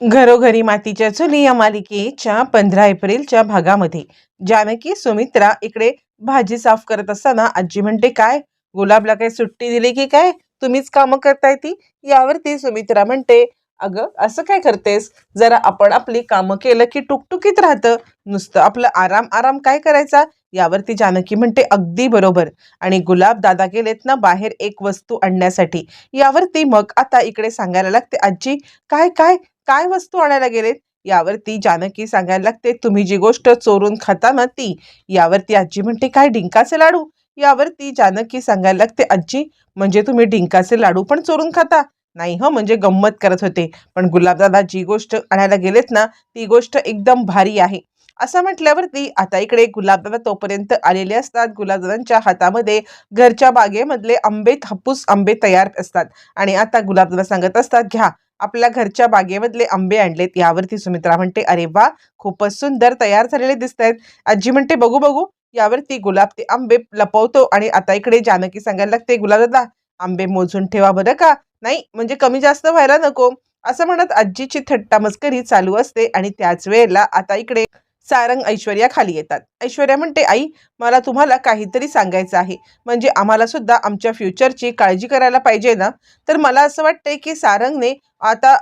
घरोघरी मातीच्या चुली या मालिकेच्या पंधरा एप्रिलच्या भागामध्ये. जानकी सुमित्रा इकडे भाजी साफ करत असताना आजी म्हणते काय? गुलाबला काय सुट्टी दिली की काय? तुम्हीच कामं करताय ती? यावरती सुमित्रा म्हणते अगं असं काय करतेस? जरा आपण आपली कामं केलं की टुकटुकीत राहतं. नुसतं आपलं आराम आराम काय करायचा? यावरती जानकी म्हणते अगदी बरोबर. आणि गुलाब दादा गेलेत ना बाहेर एक वस्तू आणण्यासाठी. यावरती मग आता इकडे सांगायला लागते आजी काय काय? काय वस्तू आणायला गेलेत? यावरती जानकी सांगायला लागते तुम्ही जी गोष्ट चोरून खाता ना ती यावरती आजी म्हणते काय डिंकाचे लाडू? यावरती जानकी सांगायला लागते आजी म्हणजे तुम्ही डिंकाचे लाडू पण चोरून खाता? नाही हो म्हणजे गंमत करत होते. पण गुलाबदादा जी गोष्ट आणायला गेलेत ना ती गोष्ट एकदम भारी आहे. असं म्हटल्यावरती आता इकडे गुलाबदादा तोपर्यंत आलेले असतात. गुलाबदादांच्या हातामध्ये घरच्या बागेमधले आंबे हापूस आंबे तयार असतात. आणि आता गुलाबदादा सांगत असतात घ्या आपल्या घरच्या बागेमधले आंबे आणलेत. यावरती सुमित्रा म्हणते अरे वा! खूपच सुंदर तयार झालेले दिसत आहेत आजी म्हणते बघू बघू. यावरती गुलाब ते आंबे लपवतो आणि आता इकडे जानकी सांगायला लागते गुलाबदा आंबे मोजून ठेवा बरं का? नाही म्हणजे कमी जास्त व्हायला नको. असं म्हणत आजीची थट्टा मस्करी चालू असते आणि त्याच वेळेला आता इकडे सारंग ऐश्वर्या खाली येतात. ऐश्वर्या म्हणते आई मला तुम्हाला काहीतरी सांगायचं आहे. म्हणजे आम्हाला सुद्धा आमच्या फ्युचरची काळजी करायला पाहिजे ना? तर मला असं वाटतंय की सारंगने आता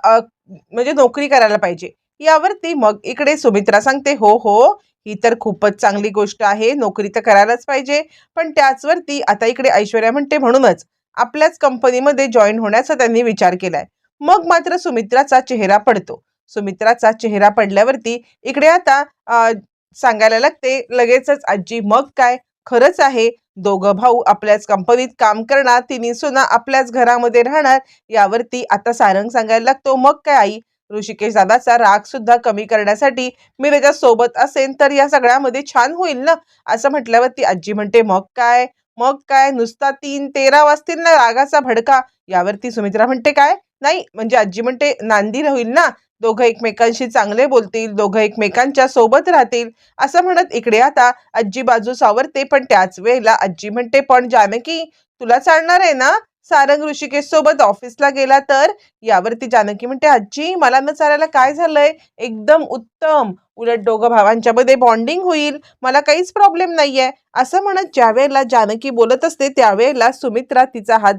म्हणजे नोकरी करायला पाहिजे. यावरती मग इकडे सुमित्रा सांगते हो हो ही तर खूपच चांगली गोष्ट आहे नोकरी तर करायलाच पाहिजे. पण त्याचवरती आता इकडे ऐश्वर्या म्हणते म्हणूनच आपल्याच कंपनीमध्ये जॉईन होण्याचा त्यांनी विचार केलाय. मग मात्र सुमित्राचा चेहरा पडतो. सुमित्राचा चेहरा पडल्यावरती इकडे आता सांगायला लागते लगेचच आजी मग काय? खरंच आहे दोघं भाऊ आपल्याच कंपनीत काम करणार तिन्ही सुना आपल्याच घरामध्ये राहणार यावरती आता सारंग सांगायला लागतो मग काय आई ऋषिकेश दादाचा राग सुद्धा कमी करण्यासाठी मी त्याच्या सोबत असेन तर या सगळ्यामध्ये छान होईल ना? असं म्हटल्यावरती आजी म्हणते मग काय मग काय नुसता तीन तेरा वाजतील ना रागाचा भडका? यावरती सुमित्रा म्हणते काय? नाही म्हणजे आजी म्हणते नांदी होईल ना दोघं एकमेकांशी चांगले बोलतील दोघं एकमेकांच्या सोबत राहतील असं म्हणत इकडे आता आजी बाजू सावरते पण त्याच वेळेला आजी म्हणते पण जानकी तुला चालणार आहे ना? सारंग ऋषिकेश सोबत ऑफिसला गेला तर? यावरती जानकी म्हणते आजी मला न चालायला काय झालंय? एकदम उत्तम. उलट दोघं भावांच्या मध्ये बॉन्डिंग होईल. मला काहीच प्रॉब्लेम नाहीये. असं म्हणत ज्या वेळेला जानकी बोलत असते त्यावेळेला सुमित्रा तिचा हात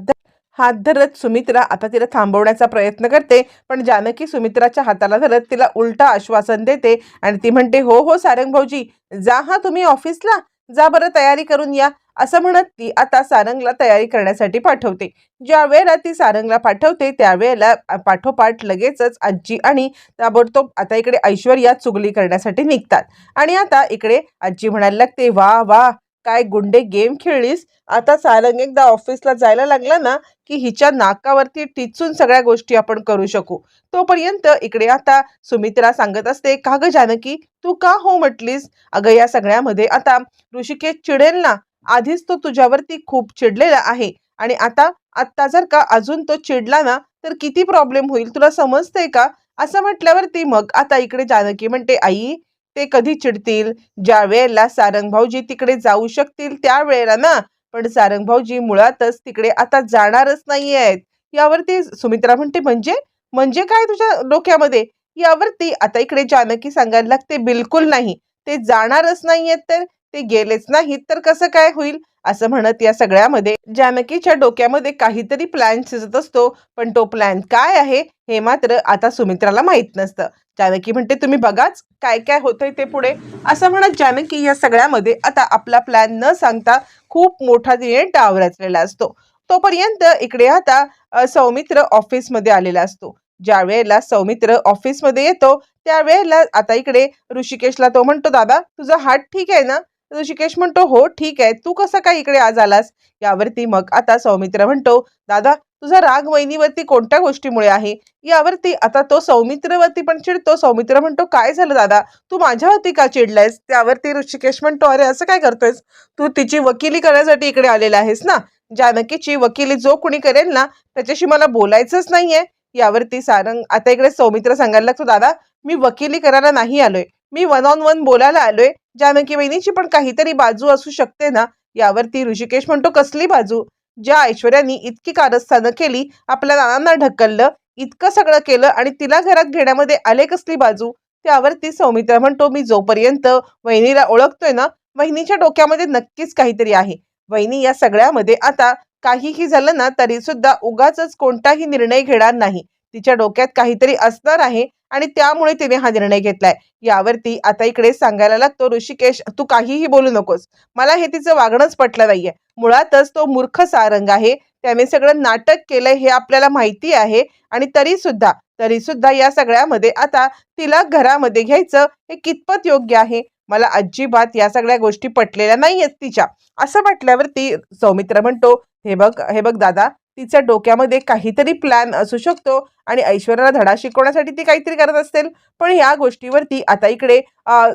हात धरत सुमित्रा आता तिला थांबवण्याचा प्रयत्न करते पण जानकी सुमित्राच्या हाताला धरत तिला उलटा आश्वासन देते आणि ती म्हणते हो हो सारंग भाऊजी जा हा तुम्ही ऑफिसला जा बरं तयारी करून या असं म्हणत ती आता सारंगला तयारी करण्यासाठी पाठवते. ज्या वेळेला ती सारंगला पाठवते त्यावेळेला पाठोपाठ लगेचच आजी आणि ताबडतोब आता इकडे ऐश्वर्या चुगली करण्यासाठी निघतात. आणि आता इकडे आजी म्हणायला लागते वा वा काय गुंडे गेम खेळलीस? आता सारंग एकदा ऑफिसला जायला लागला ना की हिच्या नाकावरती टिचून सगळ्या गोष्टी आपण करू शकू. तोपर्यंत इकडे आता सुमित्रा सांगत असते का ग जानकी? तू का हो म्हटलीस? अगं या सगळ्यामध्ये आता ऋषिकेश चिडेल ना आधीच तो तुझ्यावरती खूप चिडलेला आहे. आणि आता आत्ता जर का अजून तो चिडला ना तर किती प्रॉब्लेम होईल? तुला समजतंय का? असं म्हटल्यावरती मग आता इकडे जानकी म्हणते आई ते कधी चिडतील? ज्या वेळेला सारंग भाऊजी तिकडे जाऊ शकतील त्या वेळेला ना. पण सारंग भाऊजी मुळातच तिकडे आता जाणारच नाही आहेत यावरती सुमित्रा म्हणते म्हणजे? म्हणजे काय तुझ्या डोक्यामध्ये? यावरती आता इकडे जानकी सांगायला लागते बिलकुल नाही. ते जाणारच नाहीयेत तर ते गेलेच नाहीत तर कसं काय होईल? असं म्हणत या सगळ्यामध्ये जानकीच्या डोक्यामध्ये काहीतरी प्लॅन शिजत असतो. पण तो प्लॅन काय आहे हे मात्र आता सुमित्राला माहीत नसतं. जानकी म्हणते तुम्ही बघाच काय काय होतंय ते पुढे. असं म्हणत जानकी या सगळ्यामध्ये आता आपला प्लॅन न सांगता खूप मोठा तिने डाव रचलेला असतो. तोपर्यंत इकडे आता सौमित्र ऑफिसमध्ये आलेला असतो. ज्या वेळेला सौमित्र ऑफिसमध्ये येतो त्यावेळेला आता इकडे ऋषिकेशला तो म्हणतो दादा तुझा हात ठीक आहे ना? ऋषिकेश म्हणतो हो ठीक आहे. तू कसं काय इकडे आज आलास? यावरती मग आता सौमित्र म्हणतो दादा तुझा राग वहिनीवरती कोणत्या गोष्टीमुळे आहे? यावरती आता तो सौमित्रवरती पण चिडतो. सौमित्र म्हणतो काय झालं दादा? तू माझ्यावरती का चिडलायस? त्यावरती ऋषिकेश म्हणतो अरे असं काय करतोयस? तू तिची वकिली करण्यासाठी इकडे आलेला आहेस ना? जानकीची वकिली जो कुणी करेल ना त्याच्याशी मला बोलायचंच नाहीये. यावरती सारंग आता इकडे सौमित्र सांगायला लागतो दादा मी वकिली करायला नाही आलोय. मी वन ऑन वन बोलायला आलोय. जानकी वहिनीची पण काहीतरी बाजू असू शकते ना यावरती ऋषिकेश म्हणतो कसली बाजू? ज्या ऐश्वर्यानी इतकी कारस्थानं केली आपल्या नानांना ढकललं इतकं सगळं केलं आणि तिला घरात घेण्यामध्ये आले कसली बाजू? त्यावरती सौमित्र म्हणतो मी जोपर्यंत वहिनीला ओळखतोय ना वहिनीच्या डोक्यामध्ये नक्कीच काहीतरी आहे. वहिनी या सगळ्यामध्ये आता काहीही झालं ना तरी सुद्धा उगाच कोणताही निर्णय घेणार नाही. तिच्या डोक्यात काहीतरी असणार आहे आणि त्यामुळे तिने हा निर्णय घेतलाय. यावरती आता इकडे सांगायला लागतो ऋषिकेश तू काहीही बोलू नकोस. मला हे तिचं वागणंच पटलं नाहीये. मुळातच तो मूर्ख सारंग आहे. त्याने सगळं नाटक केलंय हे आपल्याला माहिती आहे. आणि तरी सुद्धा तरी सुद्धा या सगळ्यामध्ये आता तिला घरामध्ये घ्यायचं हे कितपत योग्य आहे? मला अजिबात या सगळ्या गोष्टी पटलेल्या नाहीयेत तिच्या. असं म्हटल्यावरती सौमित्र म्हणतो हे बघ हे बघ दादा तिच्या डोक्यामध्ये काहीतरी प्लॅन असू शकतो आणि ऐश्वर्याला धडा शिकवण्यासाठी ती काहीतरी करत असेल पण या गोष्टीवरती आता इकडे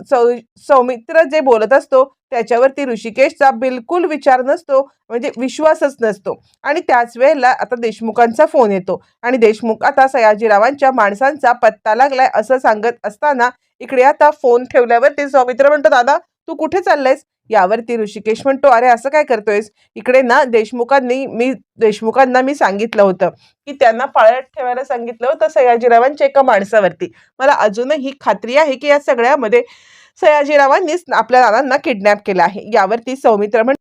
सौ सौमित्र जे बोलत असतो त्याच्यावरती ऋषिकेशचा बिलकुल विचार नसतो म्हणजे विश्वासच नसतो. आणि त्याच वेळेला आता देशमुखांचा फोन येतो. आणि देशमुख आता सयाजीरावांच्या माणसांचा पत्ता लागलाय असं सांगत असताना इकडे आता फोन ठेवल्यावरती सौमित्र म्हणतो दादा तू कुठे चाललायस? यावरती ऋषिकेश म्हणतो अरे असं काय करतोयस? इकडे ना देशमुखांनी मी देशमुखांना मी सांगितलं होतं की त्यांना पाळत ठेवायला सांगितलं होतं सयाजीरावांच्या एका माणसावरती. मला अजूनही खात्री आहे की या सगळ्यामध्ये सयाजीरावांनीच आपल्या दादांना किडनॅप केलं आहे. यावरती सौमित्र म्हण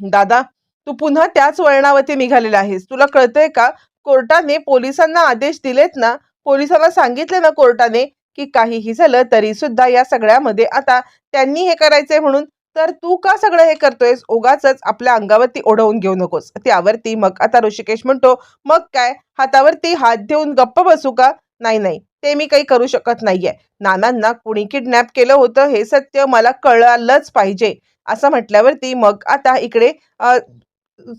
दादा तू पुन्हा त्याच वळणावरती निघालेला आहेस. तुला कळतंय का? कोर्टाने पोलिसांना आदेश दिलेत ना? पोलिसांना सांगितले ना कोर्टाने की काहीही झालं तरी सुद्धा या सगळ्यामध्ये आता त्यांनी हे करायचंय म्हणून तर तू का सगळं हे करतोयस? उगाच आपल्या अंगावरती ओढवून घेऊ नकोस. त्यावरती मग आता ऋषिकेश म्हणतो मग काय? हातावरती हात देऊन गप्प बसू का? नाही नाही. ते मी काही करू शकत नाहीये. नानांना कुणी किडनॅप केलं होतं हे सत्य मला कळालंच पाहिजे. असं म्हटल्यावरती मग आता इकडे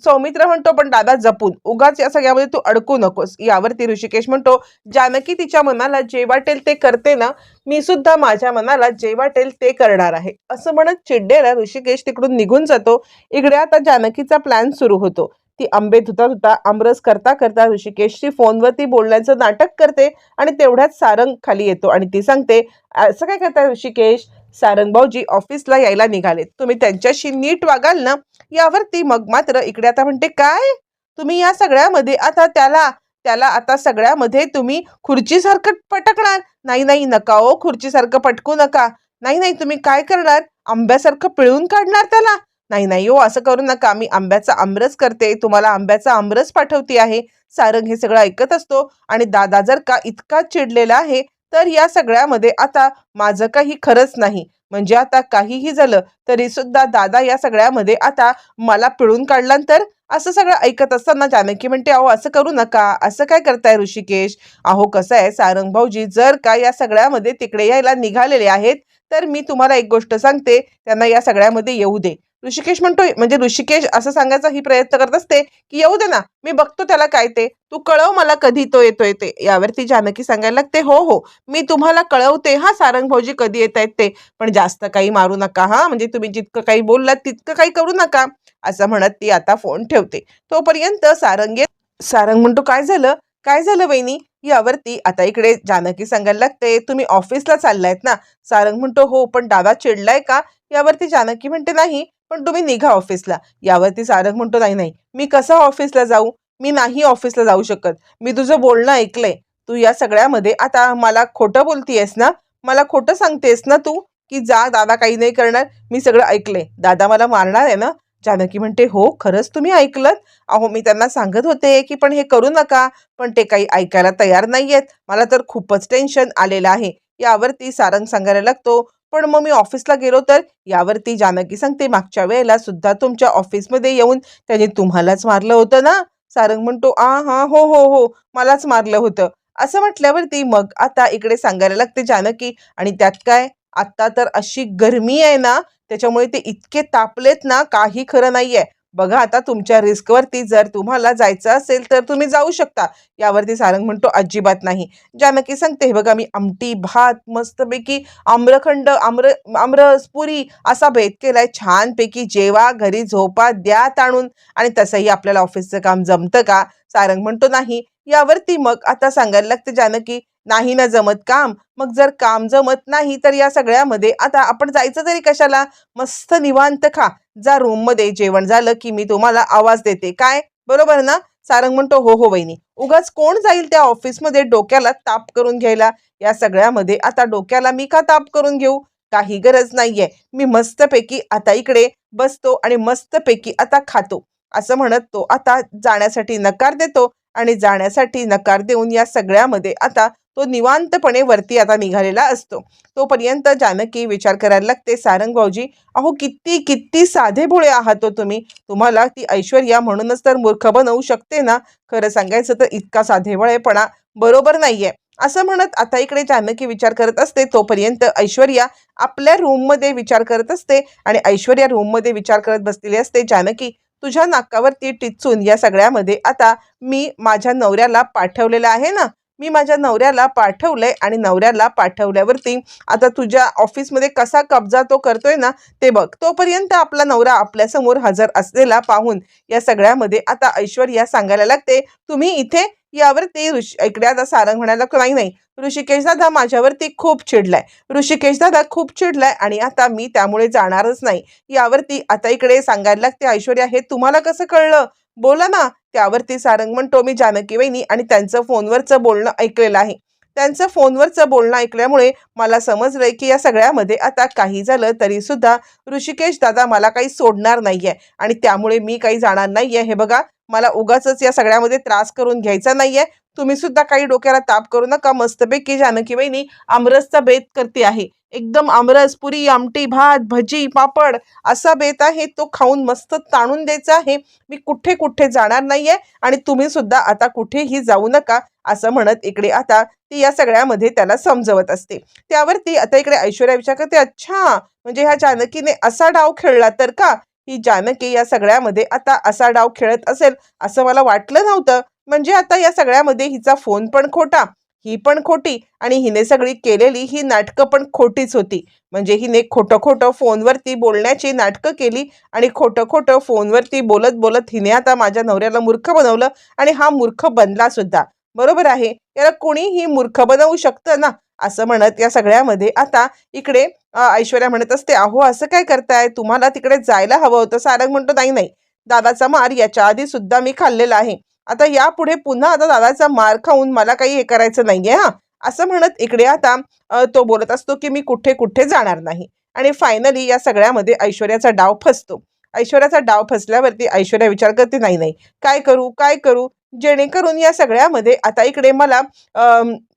सौमित्र म्हणतो पण दादा जपून उगाच या सगळ्यामध्ये तू अडकू नकोस. यावरती ऋषिकेश म्हणतो जानकी तिच्या मनाला जे वाटेल ते करते ना मी सुद्धा माझ्या मनाला जे वाटेल ते करणार आहे. असं म्हणत चिड्डेला ऋषिकेश तिकडून निघून जातो. इकडे आता जानकीचा प्लॅन सुरू होतो. ती आंबे धुता धुता आमरस करता करता ऋषिकेशची फोनवरती बोलण्याचं नाटक करते आणि तेवढ्याच सारंग खाली येतो आणि ती सांगते असं काय करताय ऋषिकेश? सारंग भाऊजी ऑफिसला यायला निघालेत. तुम्ही त्यांच्याशी नीट वागाल ना यावरती मग मात्र इकडे आता म्हणते काय? तुम्ही या सगळ्यामध्ये आता त्याला त्याला आता सगळ्यामध्ये तुम्ही खुर्चीसारखं पटकणार? नाही नाही नका ओ खुर्चीसारखं पटकू नका. नाही नाही तुम्ही काय करणार? आंब्यासारखं पिळून काढणार त्याला? नाही नाही ओ असं करू नका. मी आंब्याचा आमरस करते. तुम्हाला आंब्याचा आमरस पाठवते आहे. सारंग हे सगळं ऐकत असतो आणि दादा जर का इतका चिडलेला आहे तर या सगळ्यामध्ये आता माझं काही खरंच नाही. म्हणजे आता काहीही झालं तरी सुद्धा दादा या सगळ्यामध्ये आता मला पिळून काढलं तर असं सगळं ऐकत असताना जानकी म्हणते अहो असं करू नका. असं काय करताय ऋषिकेश? अहो कसं आहे सारंग भाऊजी जर का या सगळ्यामध्ये तिकडे यायला निघालेले आहेत तर मी तुम्हाला एक गोष्ट सांगते त्यांना या सगळ्यामध्ये येऊ दे. ऋषिकेश म्हणतोय. म्हणजे ऋषिकेश असं सांगायचा ही प्रयत्न करत असते की येऊ दे ना मी बघतो त्याला काय ते. तू कळव मला कधी तो येतोय ते. यावरती जानकी सांगायला लागते हो हो मी तुम्हाला कळवते. हा सारंग भाऊजी कधी येत आहेत ते. पण जास्त काही मारू नका हा. म्हणजे तुम्ही जितकं काही बोललात तितकं काही करू नका. असं म्हणत ती आता फोन ठेवते. तोपर्यंत सारंग येत सारंग म्हणतो काय झालं? काय झालं वहिनी यावरती आता इकडे जानकी सांगायला लागते तुम्ही ऑफिसला चाललायत ना? सारंग म्हणतो हो पण दादा चिडलाय का? यावरती जानकी म्हणते नाही पण तुम्ही निघा ऑफिसला. यावरती सारंग म्हणतो नाही नाही मी कसं ऑफिसला जाऊ? मी नाही ऑफिसला जाऊ शकत. मी तुझं बोलणं ऐकलंय. तू या सगळ्यामध्ये आता मला खोटं बोलतीयस ना? मला खोटं सांगतेस ना तू? की जा दादा काही नाही करणार. मी सगळं ऐकलंय. दादा मला मारणार आहे ना? जानकी म्हणते हो खरंच तुम्ही ऐकलं अहो मी त्यांना सांगत होते की पण हे करू नका. पण ते काही ऐकायला तयार नाही आहेत मला तर खूपच टेन्शन आलेलं आहे. यावरती सारंग सांगायला लागतो पण मग मी ऑफिसला गेलो तर यावरती जानकी सांगते मागच्या वेळेला सुद्धा तुमच्या ऑफिसमध्ये येऊन त्यांनी तुम्हालाच मारलं होतं ना? सारंग म्हणतो आ हा हो हो हो मलाच मारलं होतं. असं म्हटल्यावरती मग आता इकडे सांगायला लागते जानकी आणि त्यात काय? आत्ता तर अशी गरमी आहे ना त्याच्यामुळे ते इतके तापलेत ना काही खरं नाहीये. बघा आता तुमच्या रिस्कवरती जर तुम्हाला जायचं असेल तर तुम्ही जाऊ शकता. यावरती सारंग म्हणतो अजिबात नाही. जानकी सांगते हे बघा मी आमटी भात मस्तपैकी आम्रखंड आम्र आमरस पुरी असा भेद केलाय. छानपैकी जेवा घरी झोपा द्या ताणून. आणि तसंही आपल्याला ऑफिसचं काम जमतं का? सारंग म्हणतो नाही. यावरती मग आता सांगायला लागते जानकी नाही ना जमत काम मग जर काम जमत नाही तर या सगळ्यामध्ये आता आपण जायचं तरी कशाला? मस्त निवांत खा. जा रूममध्ये जेवण झालं की मी तुम्हाला आवाज देते. काय? बरोबर ना? सारंग म्हणतो हो हो वहिनी. उगाच कोण जाईल त्या ऑफिसमध्ये डोक्याला ताप करून घ्यायला? या सगळ्यामध्ये आता डोक्याला मी का ताप करून घेऊ? काही गरज नाहीये. मी मस्तपैकी आता इकडे बसतो आणि मस्तपैकी आता खातो. असं म्हणत तो आता जाण्यासाठी नकार देतो. आणि जाण्यासाठी नकार देऊन या सगळ्यामध्ये आता तो निवांतपणे वरती आता निघालेला असतो. तोपर्यंत जानकी विचार करायला लागते सारंग भाऊजी अहो किती किती साधे भोळे आहात हो तुम्ही. तुम्हाला ती ऐश्वर्या म्हणूनच तर मूर्ख बनवू शकते ना. खरं सांगायचं तर इतका साधेभोळेपणा बरोबर नाहीये. असं म्हणत आता इकडे जानकी विचार करत असते. तोपर्यंत ऐश्वर्या आपल्या रूममध्ये विचार करत असते आणि ऐश्वर्या रूममध्ये विचार करत बसलेली असते. जानकी तुझ्या नाकावरती टिचून या सगळ्यामध्ये आता मी माझ्या नवऱ्याला पाठवलेलं आहे ना? मी माझ्या नवऱ्याला पाठवलंय आणि नवऱ्याला पाठवल्यावरती आता तुझ्या ऑफिसमध्ये कसा कब्जा तो करतोय ना ते बघ. तोपर्यंत आपला नवरा आपल्यासमोर हजर असलेला पाहून या सगळ्यामध्ये आता ऐश्वर्या सांगायला लागते तुम्ही इथे यावरती ऋषी इकडे आता सारंग म्हणायला लागतो, नाही नाही ऋषिकेश दादा माझ्यावरती खूप चिडलाय. ऋषिकेश दादा खूप चिडलाय आणि आता मी त्यामुळे जाणारच नाही. यावरती आता इकडे सांगायला लागते ऐश्वर्या हे तुम्हाला कसं कळलं? बोला ना. त्यावरती सारंग म्हणतो मी जानकी वहिनी आणि त्यांचं फोनवरचं बोलणं ऐकलेलं आहे. त्यांचं फोनवरचं बोलणं ऐकल्यामुळे मला समजलंय की या सगळ्यामध्ये आता काही झालं तरी सुद्धा ऋषिकेश दादा मला काही सोडणार नाहीये आणि त्यामुळे मी काही जाणार नाहीये. हे बघा मला उगाच या सगळ्यामध्ये त्रास करून घ्यायचा नाहीये. तुम्ही सुद्धा काही डोक्याला ताप करू नका. मस्तपैकी जानकी बहिणी आमरसचा बेत करते आहे. एकदम आमरस पुरी आमटी भात भजी पापड असा बेत आहे. तो खाऊन मस्त ताणून द्यायचा आहे. मी कुठे कुठे जाणार नाहीये आणि तुम्ही सुद्धा आता कुठेही जाऊ नका असं म्हणत इकडे आता ती या सगळ्यामध्ये त्याला समजवत असते. त्यावरती आता इकडे ऐश्वर्या विचार करते अच्छा म्हणजे ह्या जानकीने असा डाव खेळला तर का? ही जानकी या सगळ्यामध्ये आता असा डाव खेळत असेल असं मला वाटलं नव्हतं. म्हणजे आता या सगळ्यामध्ये हिचा फोन पण खोटा ही पण खोटी आणि हिने सगळी केलेली ही नाटकं पण खोटीच होती. म्हणजे हिने खोटं खोटं फोनवरती बोलण्याची नाटकं केली आणि खोटं खोटं फोनवरती बोलत बोलत हिने आता माझ्या नवऱ्याला मूर्ख बनवलं आणि हा मूर्ख बनला सुद्धा. बरोबर आहे? याला कोणीही मूर्ख बनवू शकतं ना? असं म्हणत या सगळ्यामध्ये आता इकडे ऐश्वर्या म्हणत असते अहो असं काय करताय? तुम्हाला तिकडे जायला हवं होतं. सारंग म्हणतो नाही नाही. दादाचा मार याच्या आधी सुद्धा मी खाल्लेला आहे. आता यापुढे पुन्हा आता दादाचा मार खाऊन मला काही हे करायचं नाहीये हा. असं म्हणत इकडे आता तो बोलत असतो की मी कुठे कुठे जाणार नाही. आणि फायनली या सगळ्यामध्ये ऐश्वर्याचा डाव फसतो. ऐश्वर्याचा डाव फसल्यावरती ऐश्वर्या विचार करते नाही नाही. काय करू? काय करू? जेणेकरून या सगळ्यामध्ये आता इकडे मला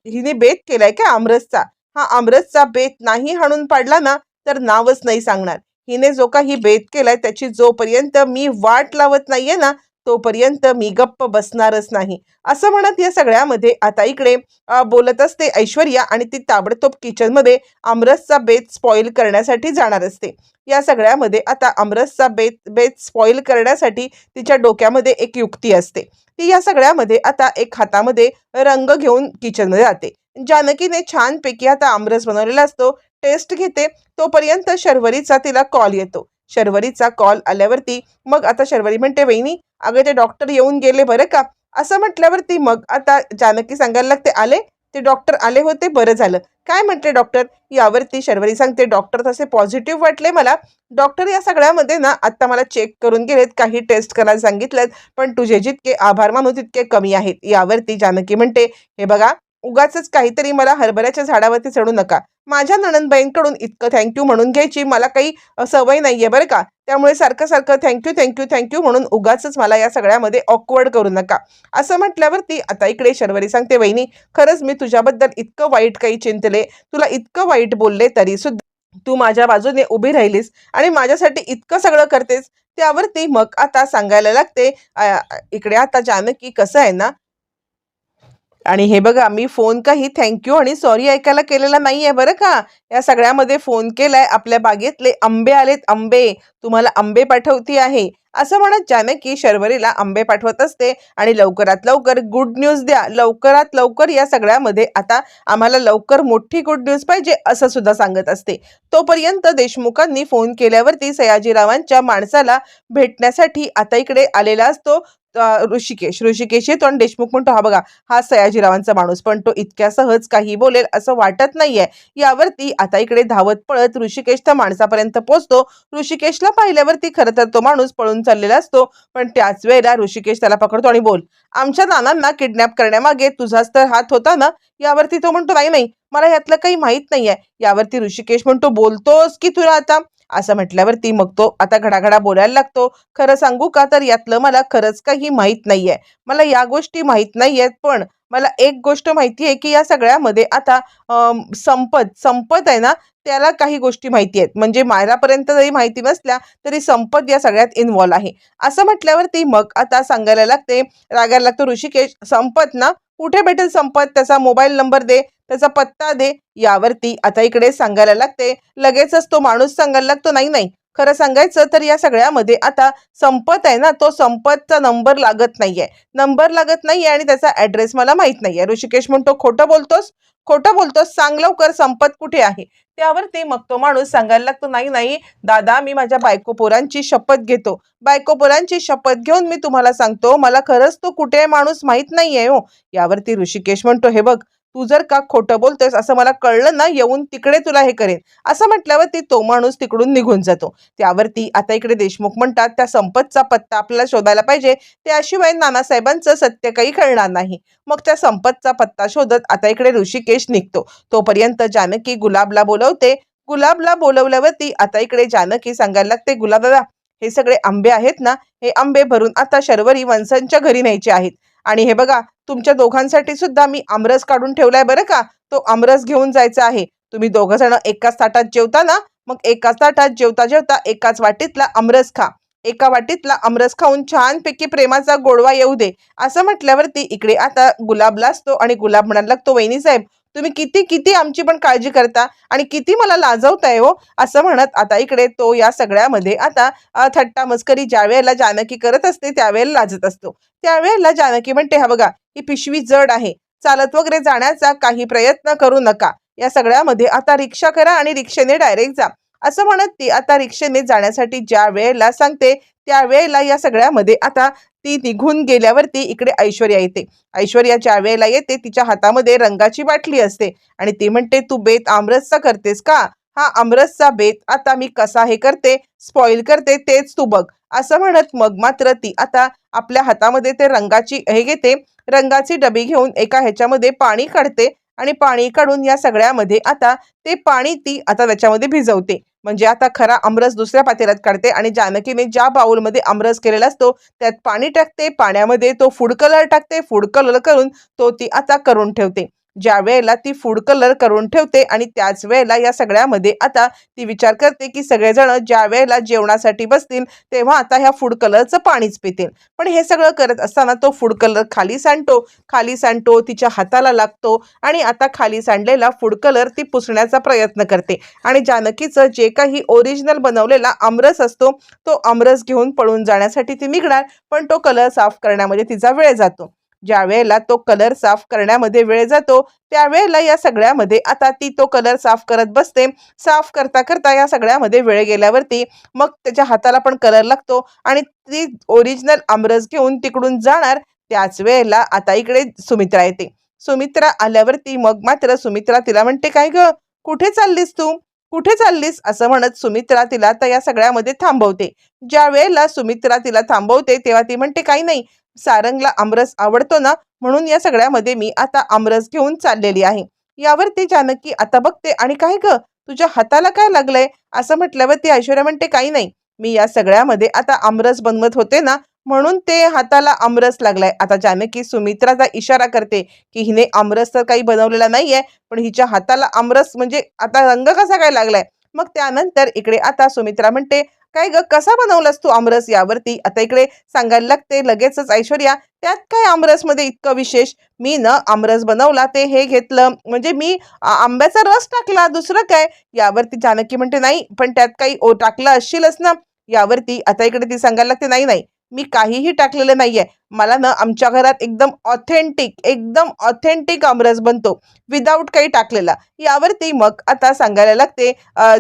हिने बेत केलाय का आमरसचा? हा आमरसचा बेत नाही हाणून पाडला ना तर नावच नाही सांगणार. हिने जो काही बेत केलाय त्याची जोपर्यंत मी वाट लावत नाहीये ना तोपर्यंत मी गप्प बसणारच नाही. असं म्हणत या सगळ्यामध्ये आता इकडे बोलत असते ऐश्वर्या आणि ती ताबडतोब किचनमध्ये आमरसचा बेत स्पॉईल करण्यासाठी जाणार असते. या सगळ्यामध्ये आता आमरसचा बेत बेत स्पॉईल करण्यासाठी तिच्या डोक्यामध्ये एक युक्ती असते. ती या सगळ्यामध्ये आता एक हातामध्ये रंग घेऊन किचनमध्ये जाते. जानकीने छानपैकी आता आमरस बनवलेला असतो टेस्ट घेते तोपर्यंत शर्वरीचा तिला कॉल येतो. शर्वरीचा कॉल आल्यावरती मग आता शर्वरी म्हणते वहिनी अगं ते डॉक्टर येऊन गेले बरं का? असं म्हटल्यावरती मग आता जानकी सांगायला लागते आले? ते डॉक्टर आले होते बरं झालं. काय म्हटले डॉक्टर यावरती शर्वरी सांगते डॉक्टर तसे पॉझिटिव्ह वाटले मला. डॉक्टर या सगळ्यामध्ये ना आत्ता मला चेक करून गेलेत काही टेस्ट करायला सांगितलेत पण तुझे जितके आभार मानू तितके कमी आहेत. यावरती जानकी म्हणते हे बघा उगाच काहीतरी मला हरभऱ्याच्या झाडावरती चढू नका. माझ्या नणंदबाईंकडून इतकं थँक्यू म्हणून घ्यायची. मला काही सवय नाही आहे बरं का. त्यामुळे सारखं सारखं थँक्यू थँक्यू थँक्यू म्हणून उगाच मला या सगळ्यामध्ये ऑकवर्ड करू नका. असं म्हटल्यावरती आता इकडे शर्वरी सांगते वहिनी खरंच मी तुझ्याबद्दल इतकं वाईट काही चिंतले तुला इतकं वाईट बोलले तरी सुद्धा तू माझ्या बाजूने उभी राहिलीस आणि माझ्यासाठी इतकं सगळं करतेस. त्यावरती मग आता सांगायला लागते इकडे आता जानकी कसं आहे ना आणि हे बघा मी फोन काही थँक्यू आणि सॉरी ऐकायला केलेला नाहीये बरं का. या सगळ्यामध्ये फोन केलाय आपल्या बागेतले आंबे आलेत. आंबे तुम्हाला आंबे पाठवती आहे. असं म्हणत जानकी शर्वरीला आंबे पाठवत असते आणि लवकरात लवकर गुड न्यूज द्या. लवकरात लवकर या सगळ्यामध्ये आता आम्हाला लवकर मोठी गुड न्यूज पाहिजे असं सुद्धा सांगत असते. तोपर्यंत देशमुखांनी फोन केल्यावरती सयाजीरावांच्या माणसाला भेटण्यासाठी आता इकडे आलेला असतो. ऋषिकेश ऋषिकेश येतो आणि देशमुख म्हणतो हा बघा. हा सयाजीरावांचा माणूस पण तो इतक्या सहज काही बोलेल असं वाटत नाहीये. यावरती आता इकडे धावत पळत ऋषिकेश त्या माणसापर्यंत पोहोचतो. ऋषिकेशला पाहिल्यावरती खरं तर तो माणूस पळून चाललेला असतो पण त्याच वेळेला ऋषिकेश त्याला पकडतो आणि बोल आमच्या नानांना किडनॅप करण्यामागे तुझाच तर हात होता ना? यावरती तो म्हणतो नाही नाही मला यातलं काही माहीत नाहीये. यावरती ऋषिकेश म्हणतो बोलतोस की तुला आता? असं म्हटल्यावरती मग तो आता घडाघडा बोलायला लागतो. खरं सांगू का? तर यातलं मला खरंच काही माहीत नाहीये. मला या गोष्टी माहीत नाहीयेत पण मला एक गोष्ट माहिती आहे की या सगळ्यामध्ये आता संपत संपत आहे ना त्याला काही गोष्टी माहिती आहेत म्हणजे मायरापर्यंत जरी माहिती नसल्या तरी संपत या सगळ्यात इन्व्हॉल्व आहे. असं म्हटल्यावरती मग आता सांगायला लागते रागायला लागतो ऋषिकेश संपत ना? कुठे भेटेल संपत? त्याचा मोबाईल नंबर दे. त्याचा पत्ता दे यावरती. आता इकडे सांगायला लागते लगेचच तो माणूस सांगायला लागतो नाही नाही खरं सांगायचं तर या सगळ्यामध्ये आता संपत आहे ना तो संपतचा नंबर लागत नाहीये. नंबर लागत नाहीये आणि त्याचा ऍड्रेस मला माहीत नाहीये. ऋषिकेश म्हणतो खोटं बोलतोस? खोटं बोलतोस? सांग लवकर संपत कुठे आहे? त्यावरती मग तो माणूस सांगायला लागतो नाही नाही दादा मी माझ्या बायको पोरांची शपथ घेतो. बायको पोरांची शपथ घेऊन मी तुम्हाला सांगतो मला खरंच तो कुठे आहे माणूस माहीत नाहीये हो. यावरती ऋषिकेश म्हणतो हे बघ तू जर का खोटं बोलतोयस असं मला कळलं ना येऊन तिकडे तुला हे करेन. असं म्हटल्यावर ती तो माणूस तिकडून निघून जातो. त्यावरती आता इकडे देशमुख म्हणतात त्या संपतचा पत्ता आपल्याला शोधायला पाहिजे. त्याशिवाय नानासाहेबांचं सत्य काही कळणार नाही. मग त्या संपतचा पत्ता शोधत आता इकडे ऋषिकेश निघतो. तोपर्यंत जानकी गुलाबला बोलवते. गुलाबला बोलवल्यावरती आता इकडे जानकी सांगायला लागते गुलाबदा हे सगळे आंबे आहेत ना हे आंबे भरून आता शर्वरी वंसांच्या घरी न्यायचे आहेत. आणि हे बघा तुमच्या दोघांसाठी सुद्धा मी आमरस काढून ठेवलाय बरं का? तो आमरस घेऊन जायचा आहे. तुम्ही दोघं जण एकाच ताटात जेवता ना मग एकाच ताटात जेवता जेवता एकाच वाटीतला आमरस खा. एका वाटीतला आमरस खाऊन छानपैकी प्रेमाचा गोडवा येऊ दे. असं म्हटल्यावरती इकडे आता गुलाबला असतो आणि गुलाब म्हणायला लागतो वहिनी साहेब तुम्ही किती किती आमची पण काळजी करता आणि किती मला लाजवताय हो असं म्हणत आता इकडे तो या सगळ्यामध्ये आता थट्टा मस्करी ज्या वेळेला जानकी करत असते त्यावेळेला लाजत असतो. त्यावेळेला जानकी म्हणते हा बघा ही पिशवी जड आहे. चालत वगैरे जाण्याचा काही प्रयत्न करू नका. या सगळ्यामध्ये आता रिक्षा करा आणि रिक्षेने डायरेक्ट जा. असं म्हणत ती आता रिक्षेने जाण्यासाठी ज्या वेळेला सांगते त्या वेळेला या सगळ्यामध्ये आता ती निघून गेल्यावरती इकडे ऐश्वर्या येते. ऐश्वर्या ज्या वेळेला येते तिच्या हातामध्ये रंगाची बाटली असते. आणि ती म्हणते तू बेत आमरसचा करतेस का? हा आमरसचा बेत आता मी कसा हे करते? स्पॉइल करते तेच तू बघ. असं म्हणत मग मात्र ती आता आपल्या हातामध्ये ते रंगाची हे घेते. रंगाची डबी घेऊन एका ह्याच्यामध्ये पाणी काढते. आणि पाणी काढून या सगळ्यामध्ये आता ते पाणी ती आता त्याच्यामध्ये भिजवते. म्हणजे आता खरा आमरस दुसऱ्या पातेल्यात काढते आणि जानकीने ज्या बाउलमध्ये आमरस केलेला असतो त्यात पाणी टाकते पाण्यामध्ये तो फूड कलर टाकते फूड कलर करून तो ती आता करून ठेवते. ज्या वेळेला ती फूड कलर करून ठेवते आणि त्याच वेळेला या सगळ्यामध्ये आता ती विचार करते की सगळेजण ज्या वेळेला जेवणासाठी बसतील तेव्हा आता ह्या फूड कलरचं पाणीच पितील. पण हे सगळं करत असताना तो फूड कलर खाली सांडतो. खाली सांडतो तिच्या हाताला लागतो आणि आता खाली सांडलेला फूड कलर ती पुसण्याचा प्रयत्न करते. आणि जानकीचं जे काही ओरिजिनल बनवलेला आमरस असतो तो आमरस घेऊन पळून जाण्यासाठी ती निघणार पण तो कलर साफ करण्यामध्ये तिचा वेळ जातो. ज्या वेळेला तो कलर साफ करण्यामध्ये वेळ जातो त्यावेळेला या सगळ्यामध्ये आता ती तो कलर साफ करत बसते. साफ करता करता या सगळ्यामध्ये वेळ गेल्यावरती मग त्याच्या हाताला पण कलर लागतो आणि ती ओरिजिनल आमरस घेऊन तिकडून जाणार. त्याच वेळेला आता इकडे सुमित्रा येते. सुमित्रा आल्यावरती मग मात्र सुमित्रा तिला म्हणते काय ग? कुठे चाललीस तू? कुठे चाललीस? असं म्हणत सुमित्रा तिला तर या सगळ्यामध्ये थांबवते. ज्या वेळेला सुमित्रा तिला थांबवते तेव्हा ती म्हणते काही नाही. सारंगला आमरस आवडतो ना म्हणून या सगळ्यामध्ये मी आता आमरस घेऊन चाललेली आहे. यावर ती जानकी आता बघते आणि काय ग तुझ्या हाताला काय लागलंय? असं म्हटल्यावर ती ऐश्वर्या म्हणते काही नाही मी या सगळ्यामध्ये आता आमरस बनवत होते ना म्हणून ते हाताला आमरस लागलाय. आता जानकी सुमित्राचा इशारा करते की हिने आमरस तर काही बनवलेला नाहीये पण हिच्या हाताला आमरस म्हणजे आता रंग कसा काय लागलाय? मग त्यानंतर इकडे आता सुमित्रा म्हणते काय ग? कसा बनवलास तू आमरस यावरती? आता इकडे सांगायला लागते लगेचच ऐश्वर्या त्यात काय आमरसमध्ये इतकं विशेष? मी न आमरस बनवला ते हे घेतलं. म्हणजे मी आंब्याचा रस टाकला दुसरं काय? यावरती जानकी म्हणते नाही पण त्यात काही ओ टाकलं असशीलच ना. यावरती आता इकडे ती सांगायला लागते नाही नाही मी काहीही टाकलेलं नाहीये. मला ना आमच्या घरात एकदम ऑथेंटिक एकदम ऑथेंटिक आमरस बनतो. विदाऊट काही टाकलेला. यावरती मग आता सांगायला लागते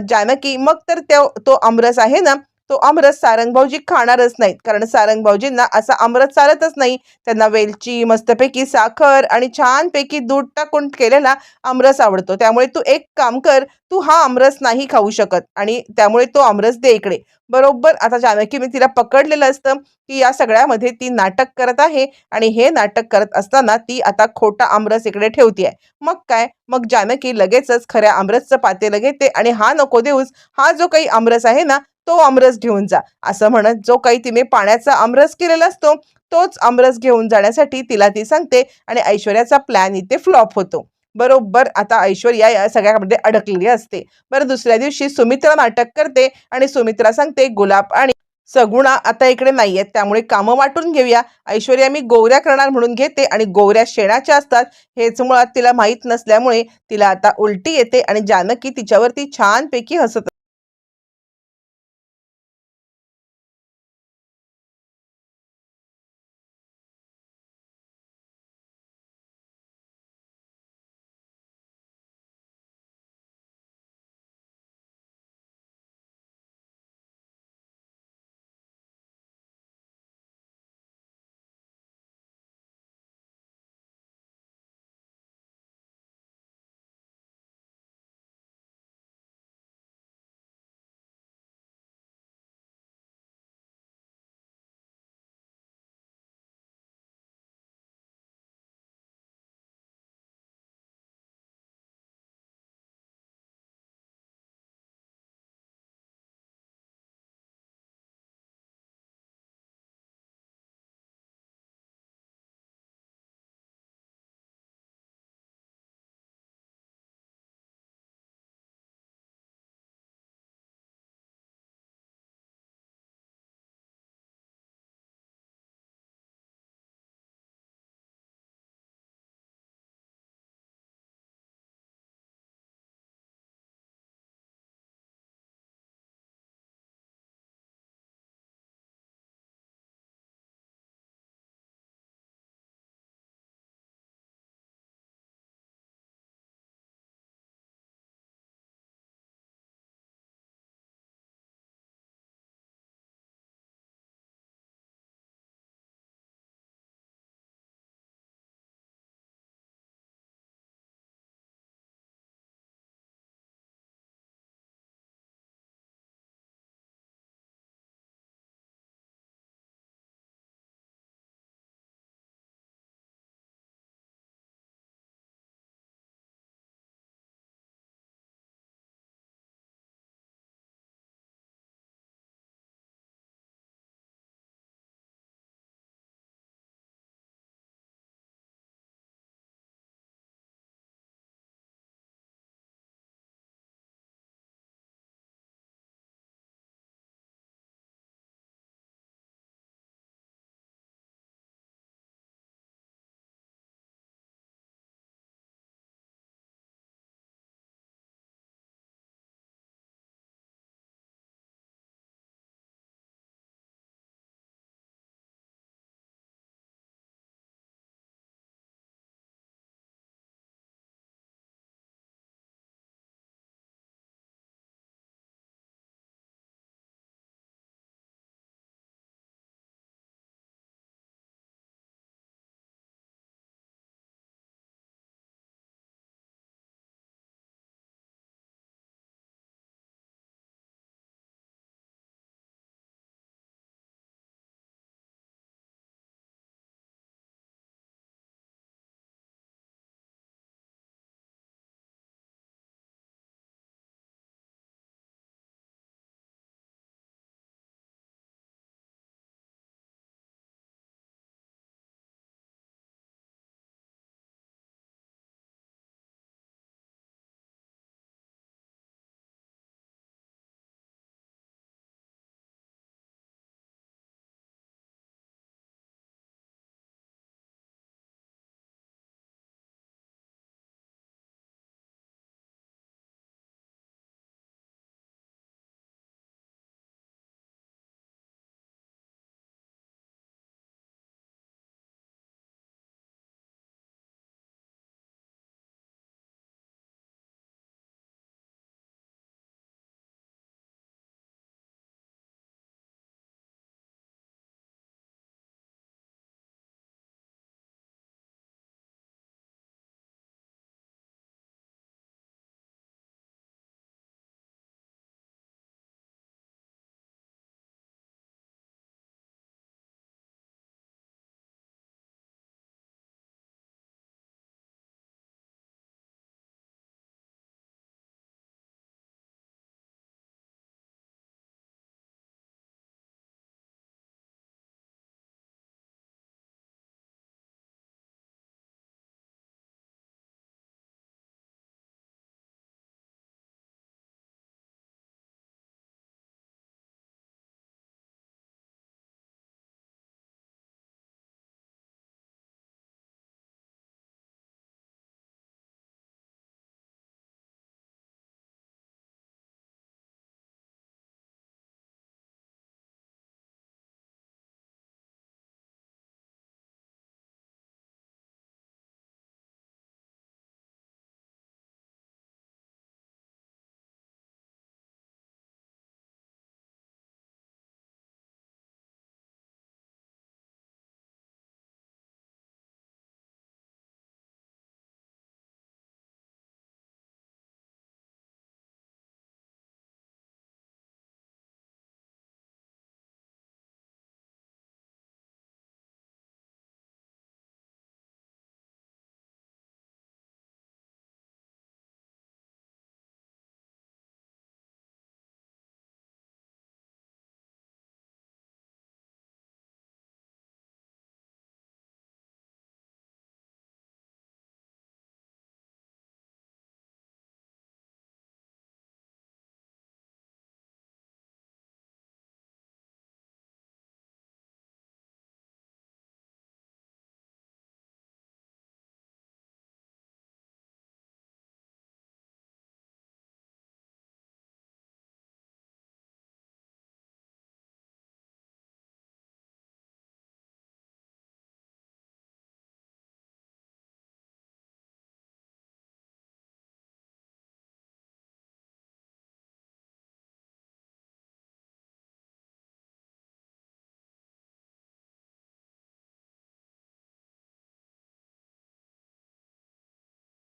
जानकी मग तर तो तो आमरस आहे ना तो आमरस सारंगभाऊजी खाणारच नाहीत. कारण सारंगभाऊजींना असा आमरस चालतच नाही. त्यांना वेलची मस्तपैकी साखर आणि छानपैकी दूध टाकून केलेला आमरस आवडतो. त्यामुळे तू एक काम कर तू हा आमरस नाही खाऊ शकत. आणि त्यामुळे तो आमरस दे इकडे. बरोबर? आता जानकी मी तिला पकडलेलं असतं की या सगळ्यामध्ये ती नाटक करत आहे आणि हे नाटक करत असताना ती आता खोटा आमरस इकडे ठेवतीये. मग काय? मग जानकी लगेचच खऱ्या आमरसचं पातेलं घेते आणि हा नको देऊस. हा जो काही आमरस आहे ना तो आमरस घेऊन जा. असं म्हणत जो काही तिने पाण्याचा आमरस केलेला असतो तोच आमरस घेऊन जाण्यासाठी तिला ती सांगते आणि ऐश्वर्याचा प्लॅन इथे फ्लॉप होतो. बरोबर आता ऐश्वर्या या सगळ्यामध्ये अडकलेली असते. बरं दुसऱ्या दिवशी सुमित्रा नाटक करते आणि सुमित्रा सांगते गुलाब आणि सगुणा आता इकडे नाही आहेत त्यामुळे कामं वाटून घेऊया. ऐश्वर्या मी गोवऱ्या करणार म्हणून घेते आणि गोवऱ्या शेणाच्या असतात. हेच मुळात तिला माहीत नसल्यामुळे तिला आता उलटी येते आणि जानकी तिच्यावरती छानपैकी हसत